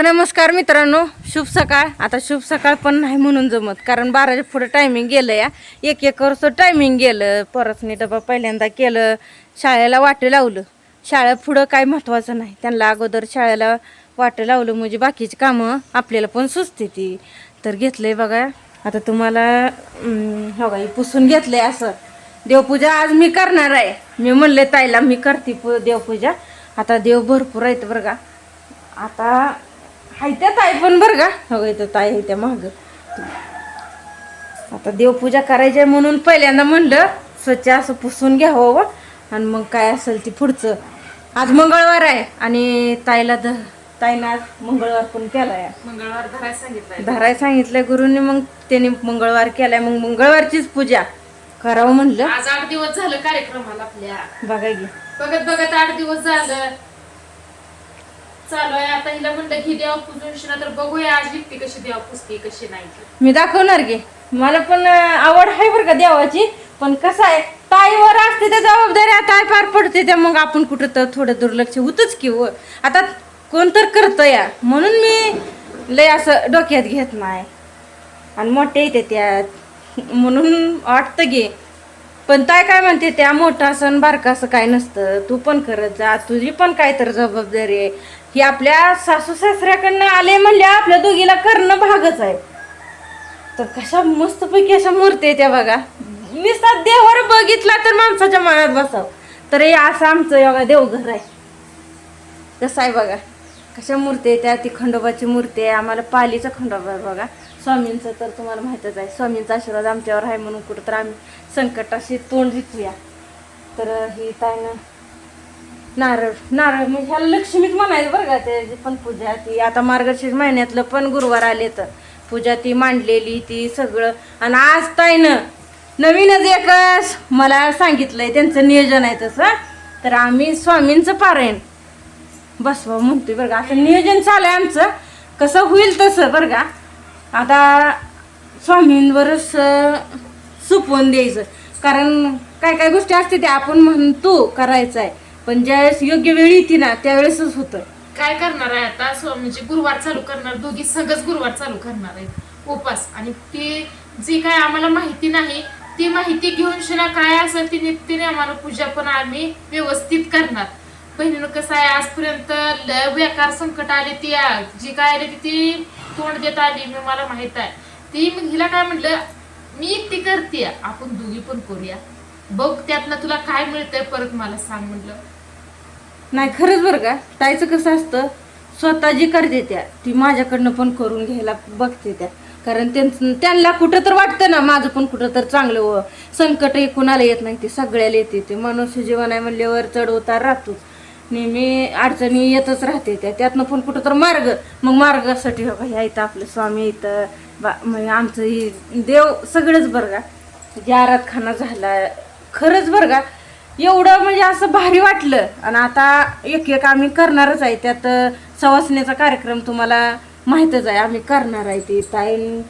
तर नमस्कार मित्रांनो शुभ सकाळ. आता शुभ सकाळ पण नाही म्हणून जमत कारण बाराच्या पुढं टायमिंग गेलं या. एक एक टायमिंग गेलं परतनी डबा पहिल्यांदा केलं शाळेला वाटे लावलं. शाळा पुढं काय महत्त्वाचं नाही. त्यांना अगोदर शाळेला वाटे लावलं म्हणजे बाकीची कामं आपल्याला पण सुचते ती. तर घेतलंय बघा आता तुम्हाला बघा हो पुसून घेतलंय असं. देवपूजा आज मी करणार आहे. मी म्हणले ताईला मी करते पू देवपूजा. आता देव भरपूर आहेत बरं का. आता हाय त्या ताई पण बरं का? हो इथं ताई आहे त्या माग. आता देवपूजा करायची आहे म्हणून पहिल्यांदा म्हणलं स्वच्छ असं पुसून घ्यावं व. आणि मग काय असेल ती पुढचं. आज मंगळवार आहे आणि ताईला द ताईनं आज मंगळवार पण केलाय. मंगळवार धरायला धराय सांगितलंय गुरुनी मग त्याने मंगळवार केलाय. मग मंगळवारचीच पूजा करावं म्हणलं. आज आठ दिवस झालं कार्यक्रमाला आपल्या. बघा की. बघत बघत आठ दिवस झालं. चालू आहे. आता हिला म्हणलं की देवा पुजून शिना तर बघूया आज कशी देवा पुसते कशी नाही मी दाखवणार गे मला पण अं, आवड आहे बरं का देवाची. पण कसं आहे ताईवर असते त्या जबाबदारी आता पार पडते त्या मग आपण कुठं तर थोडं दुर्लक्ष होतच की व आता कोण तर करतं या म्हणून मी लय असं डोक्यात घेत नाही. आणि मोठे येते त्यात. म्हणून वाटतं गे पण ताय काय म्हणते त्या मोठा सण बारका असं काय नसतं. तू पण करत जा तुझी पण काय तर जबाबदारी आहे. ही आपल्या सासू सासऱ्याकडनं आले म्हणल्या आपल्या दोघीला करणं भागच आहे. तर कशा मस्तपैकी अशा मूर्ती आहे त्या बघा. निसा देवावर बघितला तर माणसाच्या मनात बसाव. तर हे असं आमचं योगा देवघर आहे. कसं आहे बघा. कशा मूर्ती आहे त्या? ती खंडोबाची मूर्ती आहे. आम्हाला पालीचा खंडोबा आहे बघा. स्वामींचं तर तुम्हाला माहीतच आहे. स्वामींचा आशीर्वाद आमच्यावर आहे म्हणून कुठं तर आम्ही संकटाशी तोंड जिंकूया तर ही ताईनं नारळ नारळ म्हणजे ह्याला लक्ष्मीच म्हणायचं बरं का त्याची पण पूजा ती. आता मार्गशीर्ष महिन्यातलं पण गुरुवार आले तर पूजा ती मांडलेली ती सगळं. आणि आज ताईनं नवीनच एक मला सांगितलंय त्यांचं नियोजन आहे तसं. तर आम्ही स्वामींचं पारायण. बसवा म्हणतोय बरं का. असं नियोजन चालू आहे आमचं. कसं होईल तसं बरं का. आता स्वामींवरच सुपवून द्यायचं. कारण काय काय गोष्टी असते त्या आपण म्हणतो करायचं आहे पण ज्यावेळेस योग्य वेळ येते ना त्यावेळेसच होतं. काय करणार आहे आता? स्वामीची गुरुवार चालू करणार. दोघी सगळंच गुरुवार चालू करणार आहेत. उपास. आणि ते जी काय आम्हाला माहिती नाही ती माहिती घेऊन शिना काय असेल ती नित्यने आम्हाला पूजा पण आम्ही व्यवस्थित करणार. बहिणीनं कसं आहे आजपर्यंत लय बेकार संकट आले ती जी काय आली ती ती तोंड देत आली मी मला माहीत आहे. ती मग हिला काय म्हटलं? मी एकटी करते आपण दोघी पण करूया. बघ त्यातनं तुला काय मिळतंय परत मला सांग म्हटलं. नाही खरंच बरं का? ताईचं कसं असतं स्वतः जी करते त्या ती माझ्याकडनं पण करून घ्यायला बघते त्या. कारण त्यांचं त्यांना कुठं तर वाटतं ना माझं पण कुठं तर चांगलं संकट हे कुणाला येत नाही ते सगळ्याला येते. ते मनुष्य जीवन आहे म्हणल्यावर चढ उतार राहतोच. नेहमी अडचणी येतच राहते त्या. त्यातनं पण कुठं तर मार्ग. मग मार्गासाठी हो ह्या इथं आपलं स्वामी इथं. बा म्हणजे आमचं ही देव सगळंच बरं का. जे आराधखाना झाला. खरंच बरं का. एवढं म्हणजे असं भारी वाटलं. आणि आता एक एक आम्ही करणारच आहे. त्यात सवासण्याचा कार्यक्रम तुम्हाला माहीतच आहे. आम्ही करणार आहे ते. ताई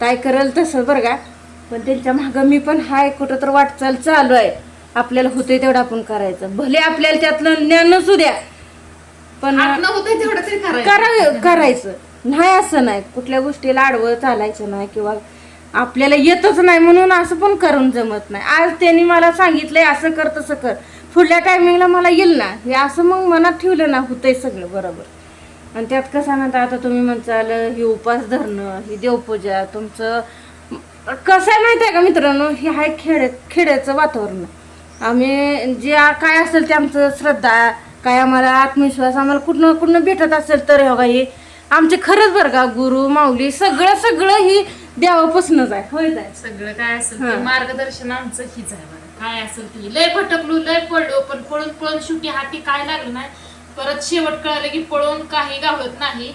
ताई करेल तसं बरं का. पण त्यांच्या मागं मी पण हाय. कुठं तर वाटचाल चालू आहे. आपल्याला होतंय तेवढं आपण करायचं. भले आपल्याला त्यातलं ज्ञान नसू द्या पण होतंय तेवढं तरी करावं करायचं. नाही असं नाही. कुठल्या गोष्टीला आडवं चालायचं नाही किंवा आपल्याला येतच नाही म्हणून असं पण करून जमत नाही. आज त्यांनी मला सांगितलंय असं कर तसं कर. पुढल्या टायमिंगला मला येईल ना. हे असं मग मनात ठेवलं ना होतंय सगळं बरोबर. आणि त्यात कसं म्हणता आता तुम्ही म्हणचाल ही उपास धरणं ही देवपूजा तुमचं कसं आहे माहिती आहे का मित्रांनो? हे आहे खेड खेड्याचं वातावरण. आम्ही जे काय असेल ते आमचं श्रद्धा काय आम्हाला आत्मविश्वास आम्हाला कुठनं कुठनं भेटत असेल तर हे बघा हे आमचे खरंच बरं का गुरु माऊली सगळं सगळं ही देवापासूनच आहे. होय जाय सगळं काय असेल. ते मार्गदर्शन आमचं हीच आहे बरं. काय असेल ते. लय भटकलो लय पडलो पण पळून पळून शेवटी हाती काय लागलं नाही. परत शेवट कळालं की पळून काही गावत नाही.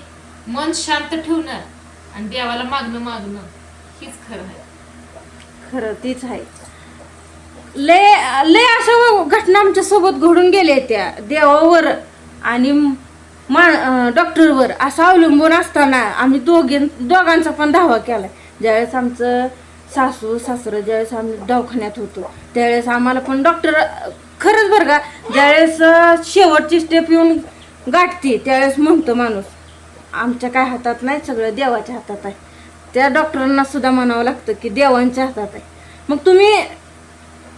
मन शांत ठेवणं आणि देवाला मागणं मागणं. हीच खरं आहे. खरं तीच आहे. लय लय अशा घटना आमच्यासोबत घडून गेल्या त्या. देवावर आणि मा डॉक्टरवर असं अवलंबून असताना आम्ही दोघे दोघांचा पण धावा केला ज्यावेळेस आमचं सासू सासरं ज्यावेळेस आम्ही दवाखान्यात होतो त्यावेळेस आम्हाला पण डॉक्टर खरंच बरं का ज्यावेळेस शेवटची स्टेप येऊन गाठते त्यावेळेस म्हणतो माणूस आमच्या काय हातात नाही सगळं देवाच्या हातात आहे. त्या डॉक्टरांना सुद्धा म्हणावं लागतं की देवांच्या हातात आहे. मग तुम्ही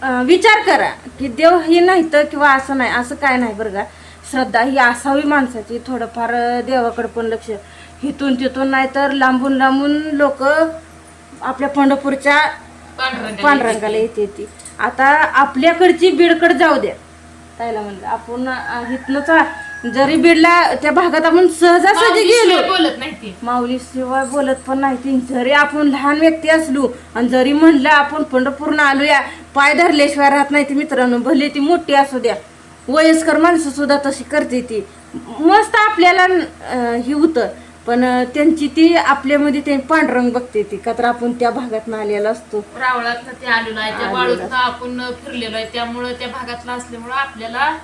विचार करा की देव ही नाही तर किंवा असं नाही असं काय नाही बरं का. श्रद्धा ही असावी माणसाची थोडंफार देवाकडे पण लक्ष. इथून तिथून नाही तर लांबून लांबून लोक आपल्या पंढरपूरच्या पांढरंगाला येते ती. आता आपल्याकडची बीडकडे जाऊ द्या. ताईला म्हणलं आपण आ- जरी बीडला त्या भागात आपण सहजासहजी गेलो. बोलत नाही ती. माऊली शिवाय बोलत पण नाही ती. जरी आपण लहान व्यक्ती असलो आणि जरी म्हणलं आपण पंढरपूरनं आलोया पाय धरल्याशिवाय राहत नाही ती मित्रांनो. भले ती मोठी असू द्या. वयस्कर माणसं सुद्धा तशी करते ती. मस्त आपल्याला अं, हे होतं. पण अं, त्यांची ती आपल्यामध्ये ते पांढरंग बघते ती. का तर आपण त्या भागात आलेला असतो. रावळात ते आलेलो आहे. त्या आलेलो वाळूत आपण फिरलेलो आहे. त्यामुळं त्या भागातला असल्यामुळं आपल्याला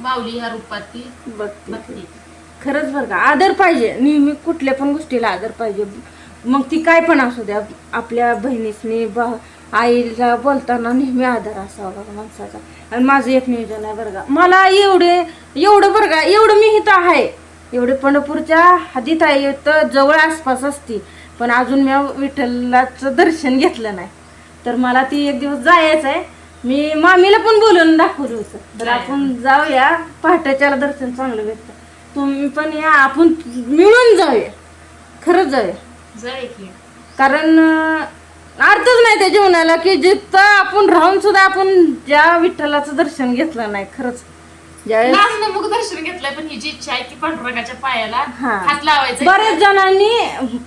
माऊली ह्या रूपात ती बघते खरंच बरं का? आदर पाहिजे. नेहमी कुठल्या पण गोष्टीला आदर पाहिजे. मग ती काय पण असू द्या. आपल्या बहिणीसनी बा आईला बोलताना नेहमी आदर असावा बघा माणसाचा. आणि माझं एक नियोजन आहे बरं का. मला एवढे एवढं बरं का एवढं मी इथं आहे. एवढे पंढरपूरच्या हद्दीत आहे. तर जवळ आसपास असती. पण अजून मी विठ्ठलाचं दर्शन घेतलं नाही. तर मला ती एक दिवस जायचं आहे. मी मामीला पण बोलून दाखवलं होतं. तर आपण जाऊया. पहाटेच्याला दर्शन चांगलं भेटतं. तुम्ही पण या. आपण मिळून जाऊया. खरंच जाऊया. कारण अर्थच नाही त्या जीवनाला की जिथं आपण राहून सुद्धा आपण ज्या विठ्ठलाचं दर्शन घेतलं नाही खरंच. ज्यावेळेस दर्शन घेतलंय पण जी इच्छा आहे की पांडुरंगाच्या पायाला हा. हात लावायचा बरेच जणांनी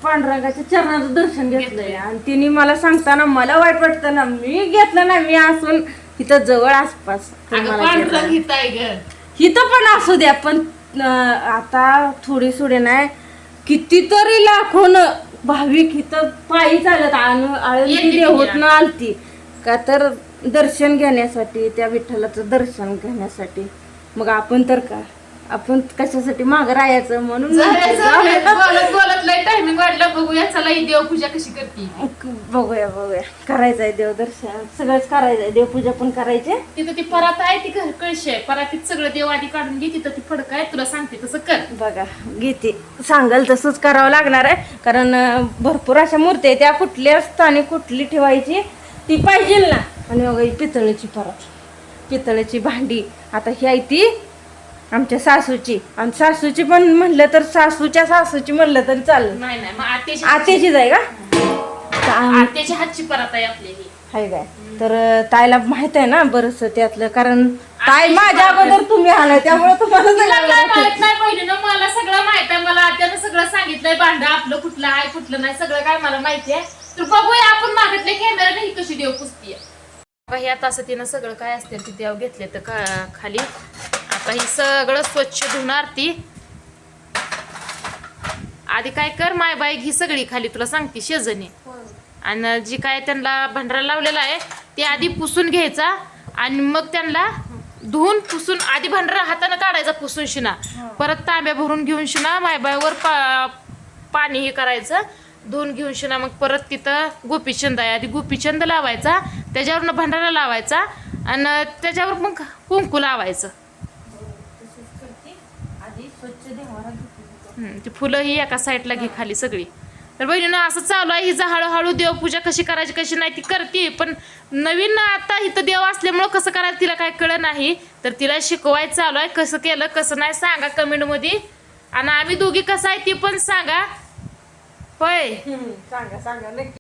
पांडुरंगाच्या चरणाचं दर्शन घेतलंय. आणि तिने मला सांगताना मला वाईट वाटतं ना मी घेतलं ना मी असून इथं जवळ आसपास अगं मला घेतलं. पांडुरंग हित आहे ग. इथं पण असू द्या पण अं, आता थोडी सोडे नाही. कितीतरी लाखोन भाविक इथं पायी चालत आण- आळंदी येते देहूतनं आलती. का तर दर्शन घेण्यासाठी त्या विठ्ठलाचं दर्शन घेण्यासाठी. मग आपण तर का? आपण कशासाठी माग राहायचं म्हणून. बोलत बोलत लय टायमिंग वाढलं. बघूया चला ही देवपूजा कशी करते. बघूया बघूया. करायचंय देवदर्शन. सगळंच करायचंय. देवपूजा पण करायची. तिथं ती परात आहे ती घर कळशी आहे. परातीत सगळं देव आधी काढून घे तिथं ती फडक आहे. तुला सांगते तसं कर. बघा गीते सांगाल तसंच करावं लागणार आहे. कारण अं, भरपूर अशा मूर्ती आहेत त्या कुठल्या स्थानी कुठली ठेवायची ती पाहिजे ना. आणि बघा ही पितळेची परत. पितळेची भांडी. आता ही आहे ती आमच्या सासूची. आणि सासूची पण म्हणलं तर सासूच्या सासूची म्हणलं तरी चालेल. नाही नाही मग आत्याची आत्याचीच आहे का? आत्याची हातची परात आहे आपली ही. हाय काय? तर ताईला माहीत आहे ना बरस त्यातलं. कारण ताई माझ्या अगोदर तुम्ही आला त्यामुळे तुम्हाला तुला सगळं काय माहिती. माहीत नाही बहिणीनं मला सगळं माहीत आहे. मला आत्यानं सगळं सांगितलंय. भांड आपलं कुठलं आहे कुठलं नाही सगळं काय मला माहिती आहे. तर बघूया आपण मागितले कॅमेरा ही कशी देव पुसतीये. बघा ह्या तास तिनं सगळं काय असते ते देव घेतले तर का खाली. आता ही सगळं स्वच्छ धुणार ती. आधी काय कर माय बाई घी सगळी खाली. तुला सांगते शेजणी आणि जी काय त्यांना भंडारा लावलेला आहे ते आधी पुसून घ्यायचा आणि मग त्यांना धुवून पुसून आधी भंडारा हाताने काढायचा पुसून शिना. परत तांब्या भरून घेऊन शिना मायबाईवर पा पाणी हे करायचं. धुवून घेऊन शिना मग परत तिथं गोपीचंद आहे. आधी गोपीचंद लावायचा त्याच्यावरनं भंडारा लावायचा आणि त्याच्यावर मग कुंकू लावायचं. ती फुलं ही एका साईडला घे खाली सगळी. तर बहिणीनं असं चालू आहे हिचं हळूहळू देवपूजा कशी करायची कशी नाही ती करते पण नवीन आता इथं देव असल्यामुळं कसं करायचं तिला काय कळलं नाही. तर तिला शिकवायचं चालू आहे कसं केलं कसं नाही सांगा कमेंटमध्ये. आणि आम्ही दोघी कसं आहे ती पण सांगा. 喂，嗯，上个上个那。